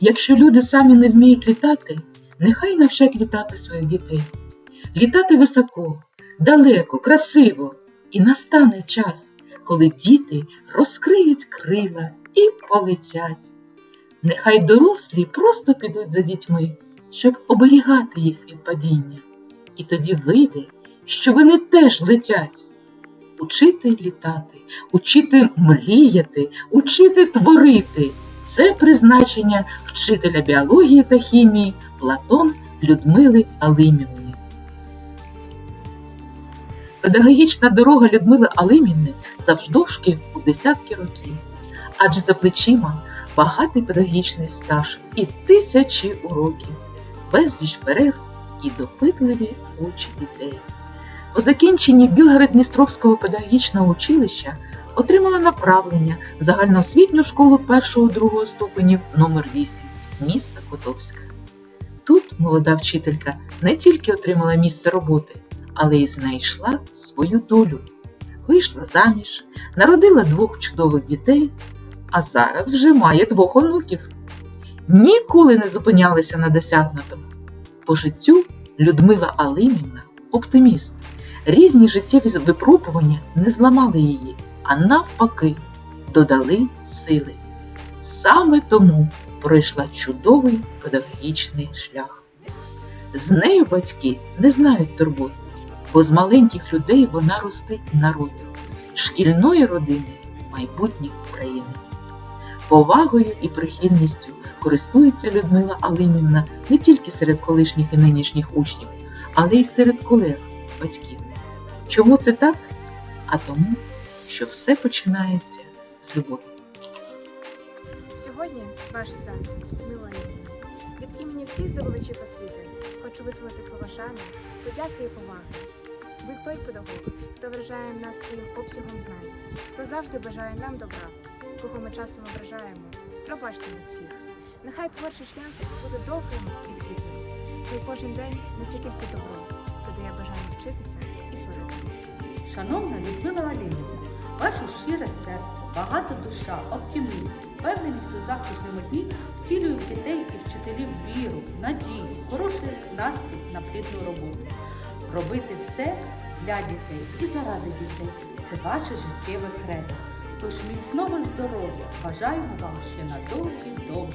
Якщо люди самі не вміють літати, нехай навчать літати своїх дітей. Літати високо, далеко, красиво, і настане час, коли діти розкриють крила і полетять. Нехай дорослі просто підуть за дітьми, щоб оберігати їх від падіння. І тоді вийде, що вони теж летять. Учити літати, учити мріяти, учити творити це призначення вчителя біології та хімії Платон Людмили Алимівни. Педагогічна дорога Людмили Алимівни завждовжки у десятки років, адже за плечима багатий педагогічний стаж і тисячі уроків, безліч перерв і допитливі очі дітей. По закінченні Білгород-Дністровського педагогічного училища отримала направлення в загальноосвітню школу 1-2 ступенів номер 8 міста Котовська. Тут молода вчителька не тільки отримала місце роботи, але й знайшла свою долю. Вийшла заміж, народила двох чудових дітей, а зараз вже має двох онуків. Ніколи не зупинялася на досягнутому. По життю Людмила Алимівна оптиміст. Різні життєві випробування не зламали її, а навпаки, додали сили. Саме тому пройшла чудовий педагогічний шлях. З нею батьки не знають турбот, бо з маленьких людей вона ростить народ, шкільної родини майбутнє України. Повагою і прихильністю користується Людмила Алимівна не тільки серед колишніх і нинішніх учнів, але й серед колег, батьків. Чому це так? А тому, що все починається з любові. Сьогодні ваше свято, Мілані. Від імені всіх здобувачів освіти хочу висловити слова шани, подяки і поваги. Ви той педагог, хто вражає нас своїм обсягом знань, хто завжди бажає нам добра, кого ми часом ображаємо. Пробачте нас всіх. Нехай творчий шлях буде довгим і світлим. Хай кожен день несе тільки добро, додає бажання вчитися і творити. Шановна Людмила Алімівна, ваше щире серце, багата душа, оптимізм, впевненість у завтрашньому дні втілюють дітей і вчителів віру, надію, хороший настрій на плідну роботу. Робити все для дітей і заради дітей це ваше життєве кредо. Тож міцного здоров'я бажаємо вам ще на довгі-довгі роки.